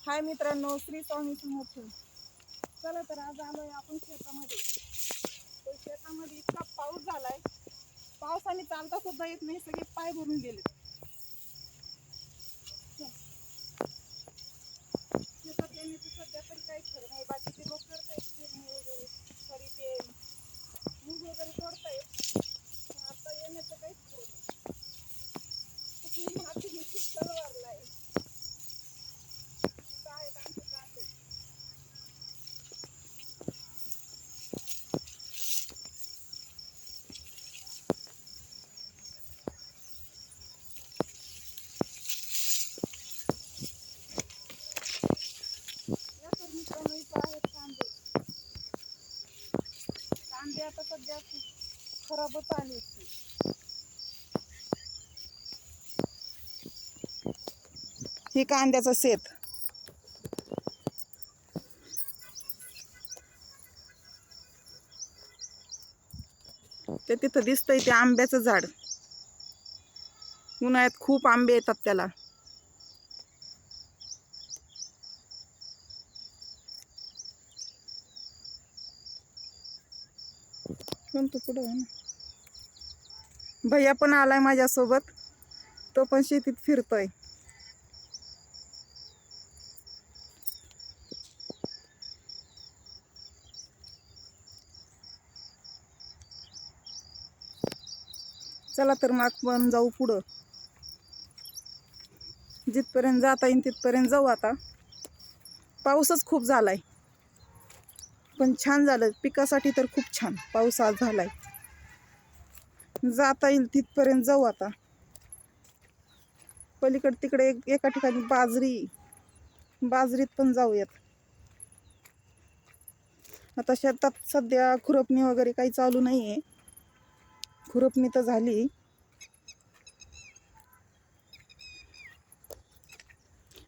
हाय मित्रांनो श्री स्वामी समर्थ. चला तर आज आलोय आपण शेतामध्ये. तर शेतामध्ये इतका पाऊस झालाय. पावसाने चालता सुद्धा येत नाही सगळे पाय भरून गेले शेतात येण्याचं सध्या तरी काही खरं नाही. बाकीचे लोक करतायत पेरणी वगैरे सॉरी ते मूग वगैरे तोडतायत. आता येण्याचं काहीच खरं नाही कुठली माती नुसती सळ वारलाय इथं आहेत आमचे कांदे या तर मित्रांनो इथं आहेत कांदे कांदे आता सध्या खराबच आली होती. ही कांद्याचं शेत. ते तिथं दिसतंय ते आंब्याचं झाड. उन्हाळ्यात खूप आंबे येतात त्याला. पण तू पुढं आहे ना भैया पण आलाय माझ्यासोबत. तो पण शेतीत फिरतोय. चला तर मग आपण जाऊ पुढं. जिथपर्यंत जाता येईल तिथपर्यंत जाऊ आता. पाऊसच खूप झालाय. पण छान झालं. पिकासाठी तर खूप छान. पाऊस आज आहे जाता येईल तिथपर्यंत जाऊ आता. पलीकडे तिकडे एक- एका ठिकाणी बाजरी बाजरीत पण जाऊयात. आता शेतात सध्या खुरपणी वगैरे काही चालू नाही आहे खुरपणी तर झाली.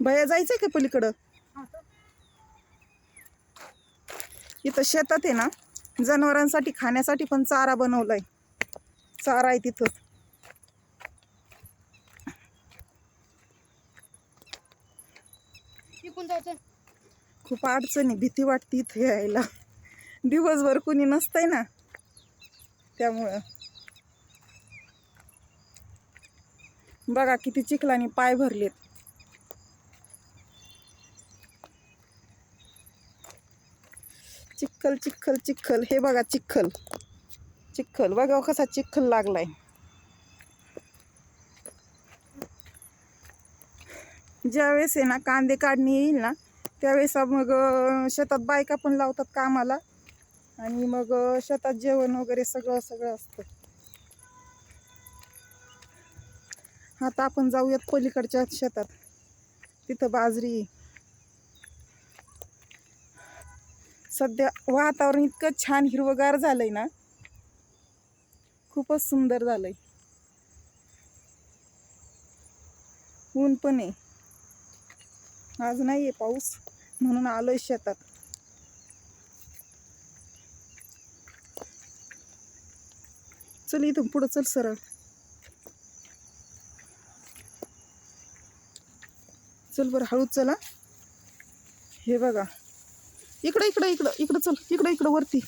भया जायचंय का पलीकडं? इथं शेतात आहे ना जनावरांसाठी खाण्यासाठी पण चारा बनवलाय. चारा आहे तिथं. खूप अडचणी भीती वाटते इथे यायला. दिवसभर कुणी नसतंय ना त्यामुळं. बघा किती चिखलाने पाय भरलेत. चिखल चिखल चिखल. हे बघा चिखल. चिखल. बघा कसा चिखल लागलाय. ज्यावेळेस आहे ना कांदे काढणी येईल ना त्यावेळेस मग शेतात बायका पण लावतात कामाला. आणि मग शेतात जेवण वगैरे सगळं सगळं असतं. आता आपण जाऊयात पलीकडच्या शेतात. तिथं बाजरी आहे. सध्या वातावरण इतकं छान हिरवगार झालंय ना. खूपच सुंदर झालंय. ऊन पण आहे. आज नाही आहे पाऊस म्हणून आलोय शेतात. चल इथून पुढं चल सरळ. चल बरं हळूच चला हे बघा. इकडं इकडं इकडं इकडं चल इकडं इकडं वरती.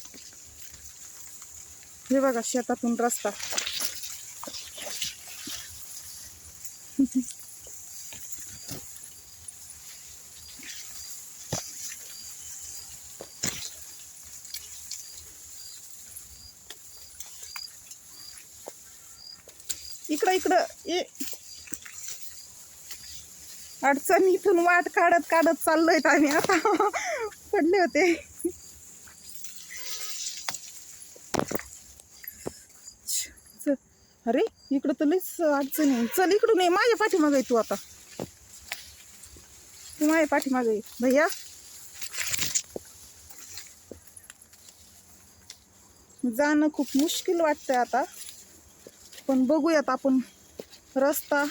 हे बघा शेतातून रस्ता. इकडं इकडं ये. अडचण इथून वाट काढत काढत चाललोय आम्ही आता. पडले होते. अरे इकडं तर लईच अडचण आहे. चल इकडून ये माझ्या पाठीमागं आहे तू आता. तू माझ्या पाठीमागं ये. भैया. जाणं खूप मुश्किल वाटतंय आता. पण बघूयात आपण रस्ता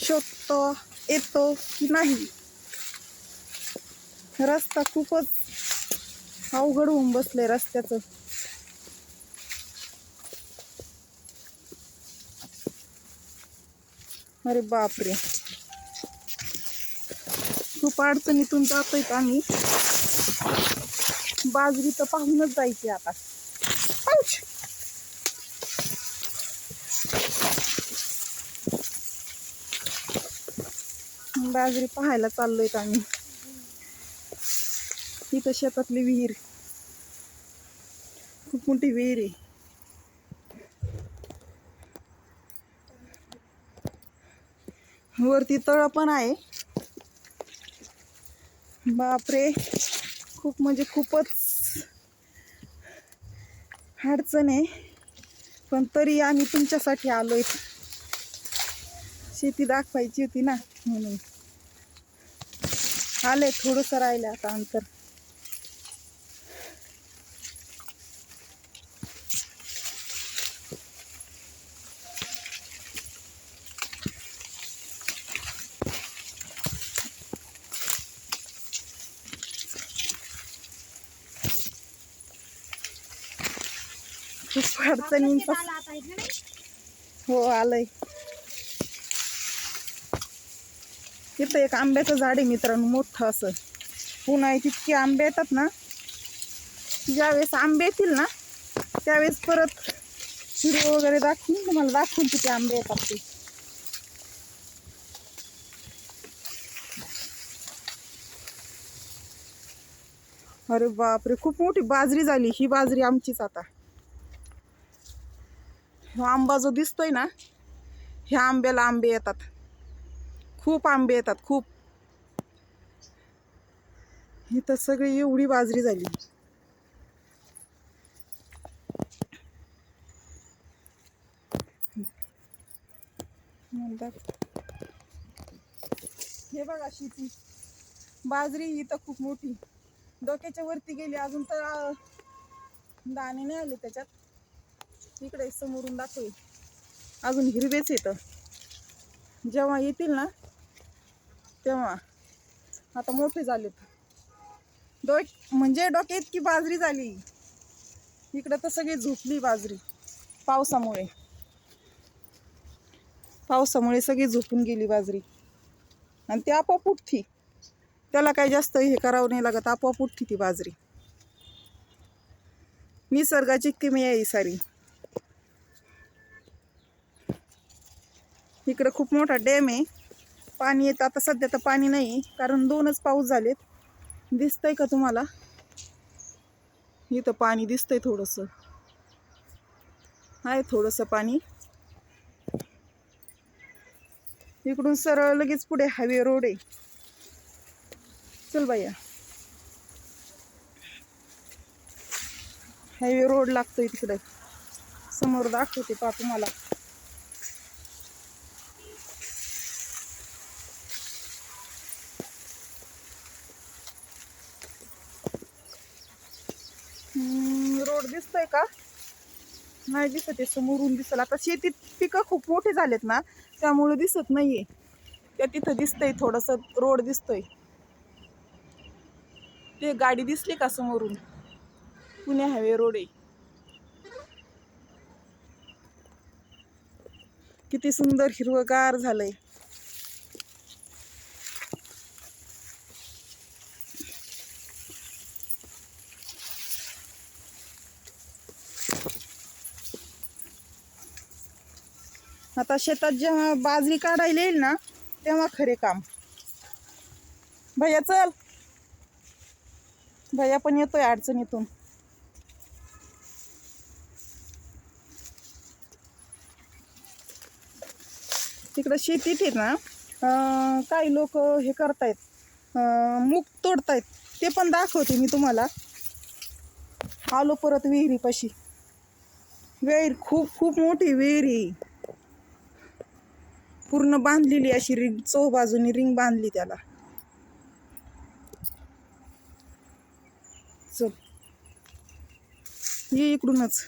शोधतो येतो की नाही. रस्ता खूपच अवघड होऊन बसले रस्त्याचं. अरे बापरे. खूप अडचणीतून जातोय आम्ही? बाजरी तर पाहूनच जायची आता. बाजरी पाहायला चाललोय आम्ही. इथं शेतातली विहीर. खूप मोठी विहीर आहे. वरती तळ पण आहे. बापरे! खूप म्हणजे खूपच अडचण आहे. पण तरी आम्ही तुमच्यासाठी आलोय. शेती दाखवायची होती ना म्हणून. आलंय थोडंसं राहिलं आता अंतर खूप अडचणींचा? हो आलंय. इथं एक आंब्याचं झाड आहे मित्रांनो मोठं असं. पुन्हा तितके आंबे येतात ना ज्यावेळेस आंबे येतील ना त्यावेळेस परत व्हिडिओ वगैरे दाखवून तुम्हाला दाखवून किती आंबे येतात ते. अरे बापरे खूप मोठी बाजरी झाली ही बाजरी आमचीच आता. ह्यो आंबा जो दिसतोय ना ह्या आंब्याला आंबे येतात. खूप आंबे येतात खूप. इथं सगळी एवढी बाजरी झाली. म्हणतात. हे बघा शेती. बाजरी इथं खूप मोठी. डोक्याच्या वरती गेली अजून तर दाणे नाही आले त्याच्यात. इकडे समोरून दाखवेल. अजून हिरवेच येतं जेव्हा येतील ना तेव्हा. आता मोठे झालेत. डोक म्हणजे डोक्यात की बाजरी झाली. इकडं तर सगळी झोपली बाजरी पावसामुळे. पावसामुळे सगळी झोपून गेली बाजरी. आणि ती आपोआप उठती. त्याला काही जास्त हे करावं नाही लागत आपोआप उठती ती बाजरी. निसर्गाची किमया आहे ही सारी. इकडं खूप मोठा डॅम आहे. पाणी येतं. आता सध्या तर पाणी नाही कारण दोनच पाऊस झालेत. दिसतंय का तुम्हाला? इथं पाणी दिसतंय थोडंसं. आहे थोडंसं पाणी. इकडून सरळ लगेच पुढे हायवे रोड आहे. चल बाया. हायवे रोड लागतोय तिकडे. समोर दाखवते पा तुम्हाला. रोड दिसतोय का? नाही दिसत आहे समोरून दिसल. आता शेतीत पिकं खूप मोठे झालेत ना त्यामुळे दिसत नाहीये. त्या तिथं दिसतंय थोडस रोड दिसतोय. ते गाडी दिसली का समोरून? पुणे हायवे रोड आहे. किती सुंदर हिरवगार झालंय. आता शेतात जेव्हा बाजरी काढायला येईल ना तेव्हा खरे काम. भैया चल. भैया पण येतोय अडचणीतून. तिकडं शेतीत आहे ना काही लोक हे करतायत मूग तोडतायत. ते पण दाखवते मी तुम्हाला. आलो परत विहिरीपाशी. विहीर खूप खूप मोठी विहीर आहे. पूर्ण बांधलेली अशी रिंग चौ बाजूनी रिंग बांधली त्याला. चल. ये इकडूनच.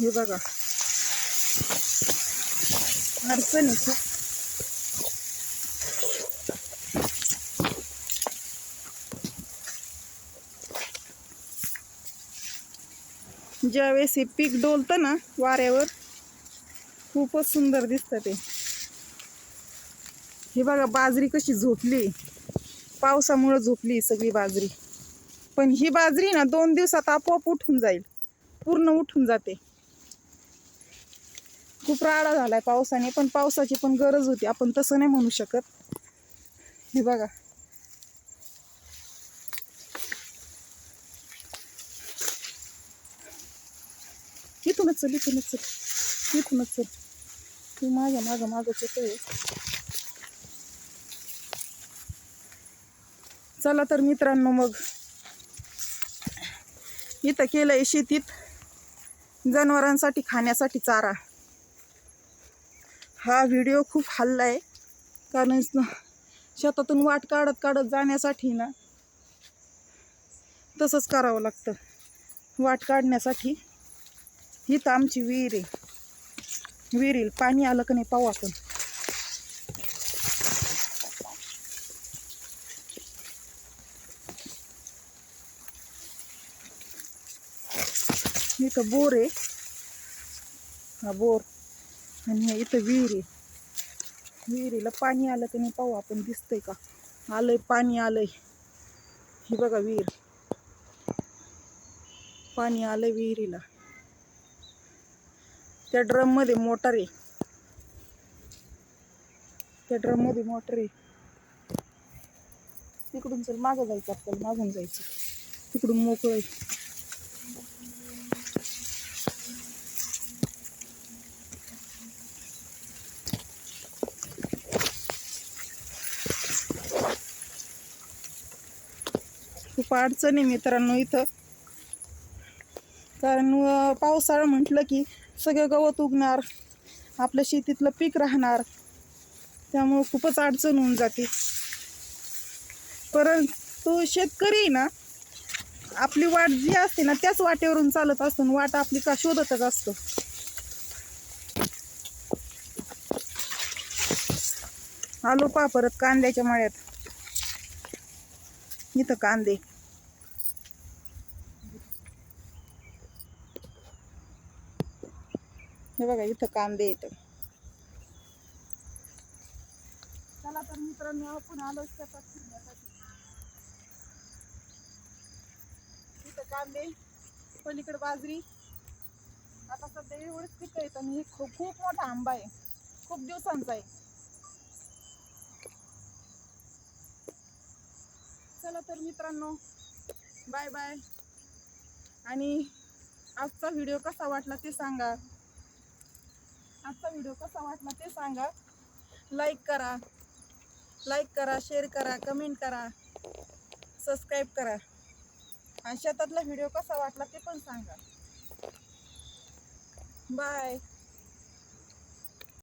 हे बघा. अडचण आहे खूप. ज्यावेळेस हे पीक डोलतं ना वाऱ्यावर खूपच सुंदर दिसतं ते. हे बघा बाजरी कशी झोपली. पावसामुळं झोपली सगळी बाजरी. पण ही बाजरी ना दोन दिवसात आपोआप उठून जाईल. पूर्ण उठून जाते. खूप राडा झालाय पावसाने पण पावसाची पण गरज होती. आपण तसं नाही म्हणू शकत. हे बघा. इथूनच चल इथूनच चल इथूनच चल तू माझ्या मागं मागच येतोय चला तर मित्रांनो मग. इथं केलं आहे शेतीत. जनावरांसाठी खाण्यासाठी चारा. हा व्हिडिओ खूप हल्ला आहे कारण स- शेतातून वाट काढत काढत जाण्यासाठी ना तसंच करावं लागतं. वाट काढण्यासाठी. इथं आमची विहीर आहे. विहिरील पाणी आलं का नाही पाहू आपण. इथं बोर आहे. हा बोर. आणि इथं विहीर आहे. विहिरीला पाणी आलं का नाही पाहू आपण. दिसतंय का? आलंय पाणी आलंय. ही बघा विहीर. पाणी आलंय विहिरीला. त्या ड्रममध्ये मोटर आहे. त्या ड्रममध्ये मोटर आहे. तिकडून चल मागं जायचं आपल्याला मागून जायचं. तिकडून मोकळं आहे. खूप अडचण आहे मित्रांनो इथं. कारण पावसाळा म्हटलं की सगळं गवत उगणार आपल्या शेतीतलं पीक राहणार. त्यामुळं खूपच अडचण होऊन जाते. परंतु शेतकरी ना आपली वाट जी असते ना त्याच वाटेवरून चालत असतो आणि वाट आपली का शोधतच असतो. आलो पा परत कांद्याच्या मळ्यात. इथं कांदे. हे बघा इथं कांदे येत चला तर मित्रांनो आपण आलो शेतात फिरण्यासाठी. इथं कांदे पलीकडे बाजरी. आता सध्या एवढंच पिकं येत आणि हे खूप खूप मोठा आंबा आहे. खूप दिवसांचा आहे. चला तर मित्रांनो बाय बाय आणि आजचा व्हिडिओ कसा वाटला ते सांगा. आजचा व्हिडिओ कसा वाटला ते सांगा. लाईक करा. लाईक करा शेअर करा कमेंट करा. सबस्क्राईब करा. आणि शेतातला व्हिडिओ कसा वाटला ते पण सांगा. बाय